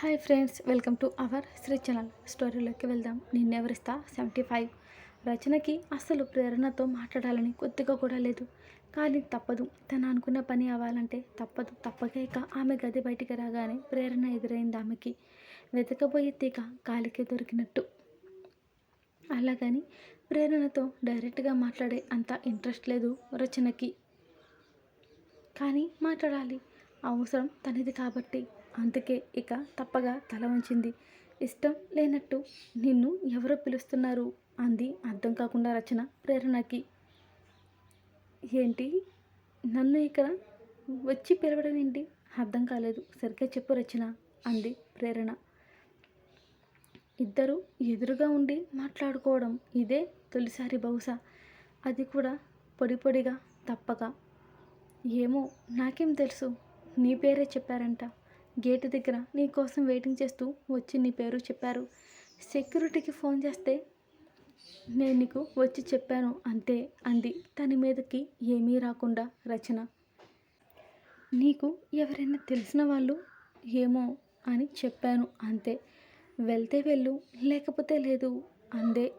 Hi friends welcome to our Shri channel. స్టోరీలోకి వెళ్దాం. నిన్నెవరిస్తా? Seventy five. రచనకి అసలు ప్రేరణతో మాట్లాడాలని కొద్దిగా కూడా లేదు. కానీ తప్పదు. తను అనుకున్న పని అవ్వాలంటే తప్పదు. తప్పక ఇక ఆమె గది బయటికి రాగానే ప్రేరణ ఎదురైంది ఆమెకి. వెతకబోయే తీగ కాలికి దొరికినట్టు. అలాగని ప్రేరణతో డైరెక్ట్గా మాట్లాడే అంత ఇంట్రెస్ట్ లేదు రచనకి. కానీ మాట్లాడాలి. అవసరం తనది కాబట్టి అందుకే ఇక తప్పగా తల వంచింది. ఇష్టం లేనట్టు నిన్ను ఎవరో పిలుస్తున్నారు అంది అర్థం కాకుండా రచన ప్రేరణకి. ఏంటి? నన్ను ఇక్కడ వచ్చి పిలవడం ఏంటి అర్థం కాలేదు. సరిగ్గా చెప్పు రచన అంది ప్రేరణ. ఇద్దరు ఎదురుగా ఉండి మాట్లాడుకోవడం ఇదే తొలిసారి బహుశా. అది కూడా పొడి పొడిగా తప్పగా ఏమో నాకేం తెలుసు. నీ పేరే చెప్పారంట. గేటు దగ్గర నీ కోసం వెయిటింగ్ చేస్తూ వచ్చి నీ పేరు చెప్పారు. సెక్యూరిటీకి ఫోన్ చేస్తే నేను నీకు వచ్చి చెప్పాను అంతే అంది. తన మీదకి ఏమీ రాకుండా రచన. నీకు ఎవరైనా తెలిసిన వాళ్ళు ఏమో అని చెప్పాను అంతే. వెళ్తే వెళ్ళు లేకపోతే లేదు అందే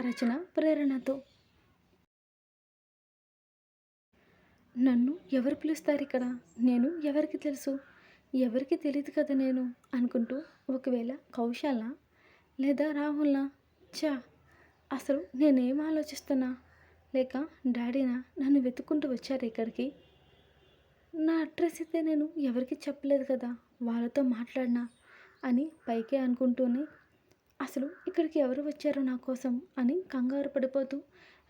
రచన ప్రేరణతో. నన్ను ఎవరు పిలుస్తారు ఇక్కడ? నేను ఎవరికి తెలుసు? ఎవరికి తెలియదు కదా నేను అనుకుంటూ ఒకవేళ కౌశల్నా లేదా రాహుల్నా? చా అసలు నేనేం ఆలోచిస్తున్నా? లేక డాడీనా నన్ను వెతుక్కుంటూ వచ్చారు ఇక్కడికి? నా అడ్రస్ అయితే నేను ఎవరికి చెప్పలేదు కదా వాళ్ళతో మాట్లాడినా అని పైకే అనుకుంటూనే అసలు ఇక్కడికి ఎవరు వచ్చారో నా కోసం అని కంగారు పడిపోతూ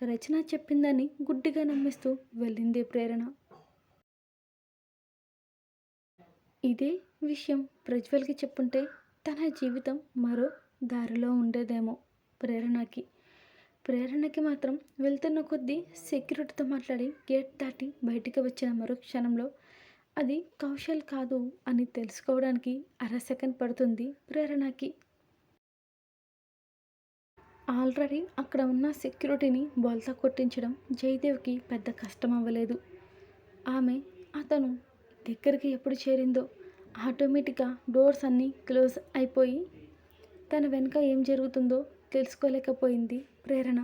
రచన చెప్పిందని గుడ్డిగా నమ్మిస్తూ వెళ్ళింది ప్రేరణ. ఇదే విషయం ప్రజ్వల్కి చెప్పుంటే తన జీవితం మరో దారిలో ఉండేదేమో ప్రేరణకి. ప్రేరణకి మాత్రం వెళ్తున్న కొద్దీ సెక్యూరిటీతో మాట్లాడి గేట్ దాటి బయటికి వచ్చిన మరో క్షణంలో అది కౌశల్ కాదు అని తెలుసుకోవడానికి అర సెకండ్ పడుతుంది ప్రేరణకి. ఆల్రెడీ అక్కడ ఉన్న సెక్యూరిటీని బోల్తా కొట్టించడం జయదేవ్కి పెద్ద కష్టం అవ్వలేదు ఆమె అతను దగ్గరికి ఎప్పుడు చేరిందో ఆటోమేటిక్గా డోర్స్ అన్నీ క్లోజ్ అయిపోయి తన వెనుక ఏం జరుగుతుందో తెలుసుకోలేకపోయింది ప్రేరణ.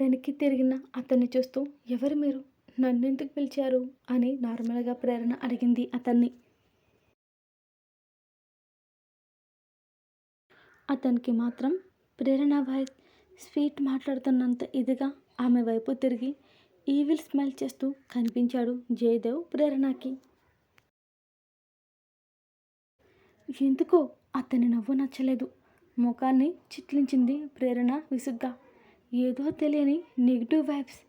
వెనక్కి తిరిగిన అతన్ని చూస్తూ ఎవరు మీరు? నన్నెందుకు పిలిచారు? అని నార్మల్గా ప్రేరణ అడిగింది అతన్ని. అతనికి మాత్రం ప్రేరణ వాయిస్ స్వీట్ మాట్లాడుతున్నంత ఇదిగా ఆమె వైపు తిరిగి ఈవిల్ స్మైల్ చేస్తూ కనిపించాడు జయదేవ్ ప్రేరణకి. ఎందుకో అతని నవ్వు నచ్చలేదు. ముఖాన్ని చిట్లించింది ప్రేరణ విసుగ్గా. ఏదో తెలియని నెగిటివ్ వైబ్స్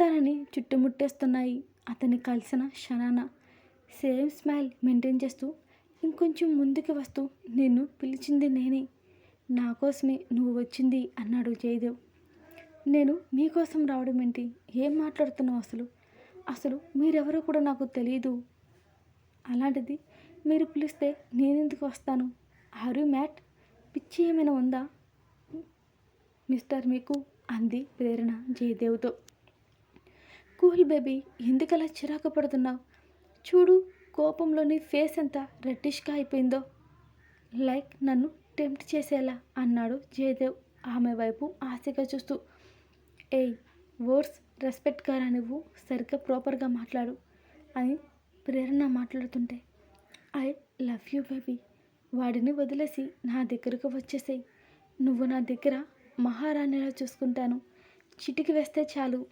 తనని చుట్టుముట్టేస్తున్నాయి అతని కలిసిన క్షణాన సేమ్ స్మైల్ మెయింటైన్ చేస్తూ ఇంకొంచెం ముందుకు వస్తూ నిన్ను పిలిచింది నేనే. నా కోసమే నువ్వు వచ్చింది అన్నాడు జయదేవ్. నేను మీకోసం రావడం ఏంటి? ఏం మాట్లాడుతున్నావు అసలు? అసలు మీరెవరో కూడా నాకు తెలియదు అలాంటిది మీరు పిలిస్తే నేనెందుకు వస్తాను? హరు మ్యాట్? పిచ్చి ఏమైనా ఉందా? మిస్టర్ మీకు అంది ప్రేరణ జయదేవ్తో. కూల్ బేబీ ఎందుకలా చిరాకు పడుతున్నావు? చూడు కోపంలోని ఫేస్ ఎంత రెడ్డిష్గా అయిపోయిందో. లైక్ నన్ను టెంప్ట్ చేసేలా అన్నాడు జయదేవ్ ఆమె వైపు ఆశగా చూస్తూ. ఏయ్ రెస్పెక్ట్ గారా నువ్వు? సరిగ్గా ప్రాపర్గా మాట్లాడు అని ప్రేరణ మాట్లాడుతుంటే ఐ లవ్ యూ బేబీ. వాడిని వదిలేసి నా దగ్గరకు వచ్చేసేయి. నువ్వు నా దగ్గర మహారాణిలా చూసుకుంటాను. చిటికి వేస్తే చాలు.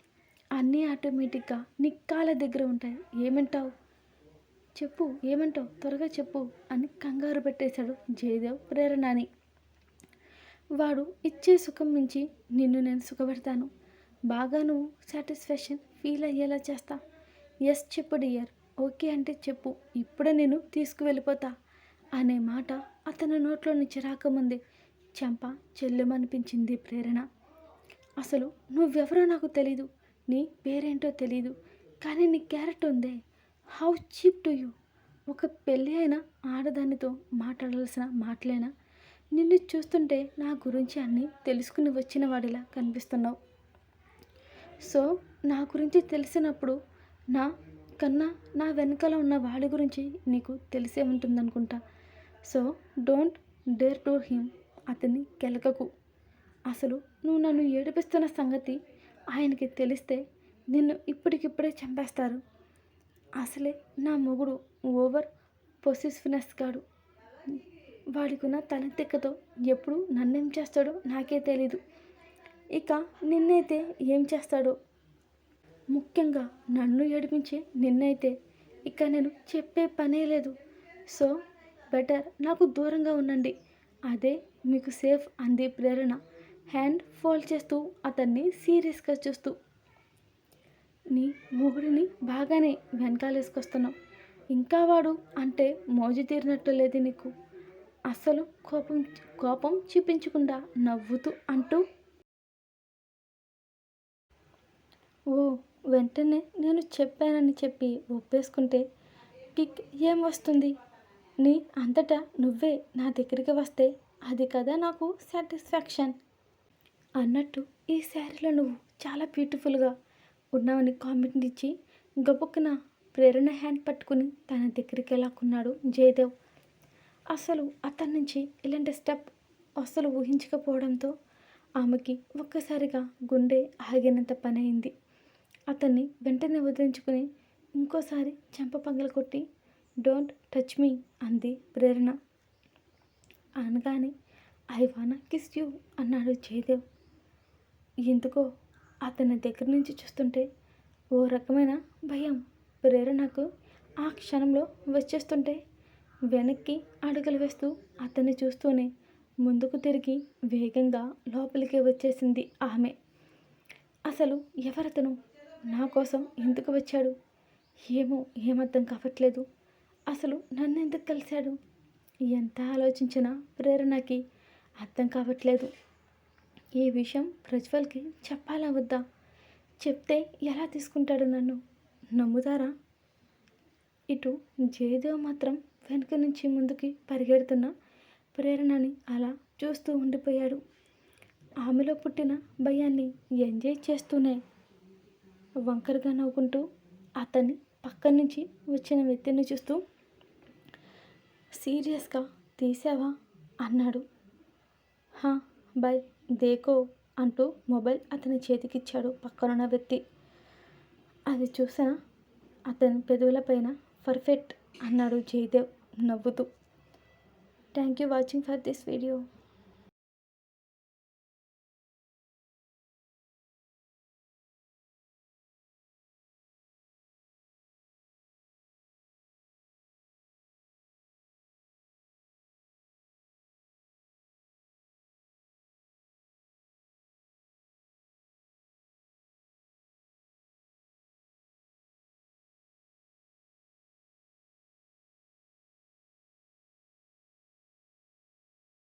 అన్నీ ఆటోమేటిక్గా నీ కాళ్ళ దగ్గర ఉంటాయి. ఏమంటావు? చెప్పు ఏమంటావు? త్వరగా చెప్పు అని కంగారు పెట్టేశాడు జయదేవ్ ప్రేరణని. వాడు ఇచ్చే సుఖం మించి నిన్ను నేను సుఖపెడతాను. బాగా నువ్వు సాటిస్ఫాక్షన్ ఫీల్ అయ్యేలా చేస్తా. ఎస్ చెప్పు డియర్. ఓకే అంటే చెప్పు. ఇప్పుడే నేను తీసుకువెళ్ళిపోతా అనే మాట అతని నోట్లో నుంచి రాకముందే చెంప చెల్లెమనిపించింది ప్రేరణ. అసలు నువ్వెవరో నాకు తెలీదు. నీ పేరేంటో తెలీదు. కానీ నీ క్యారెట్ ఉందే. How cheap to you. ఒక పెళ్ళి అయిన ఆడదానితో మాట్లాడాల్సిన మాటలేనా? నిన్ను చూస్తుంటే నా గురించి అన్నీ తెలుసుకుని వచ్చిన వాడిలా కనిపిస్తున్నావు. సో నా గురించి తెలిసినప్పుడు నా కన్నా నా వెనకాల ఉన్న వాడి గురించి నీకు తెలిసే ఉంటుందనుకుంటా. So don't dare to him. అతన్ని కెలకకు. అసలు నువ్వు నన్ను ఏడిపిస్తున్న సంగతి ఆయనకి తెలిస్తే నిన్ను ఇప్పటికిప్పుడే చంపేస్తారు. అసలే నా మొగుడు ఓవర్ పొసిస్ఫినెస్ కాడు వాడికున్న తలెత్తిక్కతో ఎప్పుడు నన్నేం చేస్తాడో నాకే తెలీదు. ఇక నిన్నైతే ఏం చేస్తాడో? ముఖ్యంగా నన్ను ఏడిపించే నిన్నైతే ఇక నేను చెప్పే పనే లేదు. సో బెటర్ నాకు దూరంగా ఉండండి. అదే మీకు సేఫ్ అంది ప్రేరణ. హ్యాండ్ ఫోల్డ్ చేస్తూ అతన్ని సీరియస్గా చూస్తూ. నీ మొగుడిని బాగానే వెనకాలేసుకొస్తున్నావు ఇంకా వాడు అంటే మోజు తీరినట్టు లేదు నీకు. అసలు కోపం కోపం చూపించకుండా నవ్వుతూ అంటూ ఓ వెంటనే నేను చెప్పానని చెప్పి ఒప్పేసుకుంటే కిక్ ఏం వస్తుంది? నీ అంతటా నువ్వే నా దగ్గరికి వస్తే అది కదా నాకు సాటిస్ఫాక్షన్. అన్నట్టు ఈ శారీలో నువ్వు చాలా బ్యూటిఫుల్గా ఉన్నావని కామెంట్ ఇచ్చి గబుక్కున ప్రేరణ హ్యాండ్ పట్టుకుని తన దగ్గరికి లాక్కున్నాడు జయదేవ్. అసలు అతని నుంచి ఇలాంటి స్టెప్ అసలు ఊహించకపోవడంతో ఆమెకి ఒక్కసారిగా గుండె ఆగినంత పని అయింది అతన్ని వెంటనే వదిలించుకుని ఇంకోసారి చెంప పగల కొట్టి డోంట్ టచ్ మీ అంది ప్రేరణ. అనగానే ఐ వాన కిస్ యూ అన్నాడు జయదేవ్. ఎందుకో? అతని దగ్గర నుంచి చూస్తుంటే ఓ రకమైన భయం. ప్రేరణకు ఆ క్షణంలో వచ్చేస్తుంటే వెనక్కి అడుగులు వేస్తూ అతన్ని చూస్తూనే ముందుకు తిరిగి వేగంగా లోపలికి వచ్చేసింది ఆమె. అసలు ఎవరతను? నా కోసం ఎందుకు వచ్చాడు? ఏమో ఏమర్థం కావట్లేదు. అసలు నన్ను ఎందుకు కలిశాడు? ఎంత ఆలోచించినా ప్రేరణకి అర్థం కావట్లేదు. ఈ విషయం ప్రజ్వల్కి చెప్పాలా వద్దా? చెప్తే ఎలా తీసుకుంటాడు నన్ను? నమ్ముతారా? ఇటు జయదేవ్ మాత్రం వెనుక నుంచి ముందుకి పరిగెడుతున్న ప్రేరణని అలా చూస్తూ ఉండిపోయాడు. ఆమెలో పుట్టిన భయాన్ని ఎంజాయ్ చేస్తూనే వంకరగా నవ్వుకుంటూ అతన్ని పక్క నుంచి వచ్చిన వ్యక్తిని చూస్తూ సీరియస్గా తీసావా? అన్నాడు. హా బై దేకో అంటూ మొబైల్ అతని చేతికిచ్చాడు పక్కనున్న వ్యక్తి. అది చూసిన అతని పెదవులపైన పర్ఫెక్ట్ అన్నాడు జయదేవ్ నవ్వుతూ. Thank you watching for this video.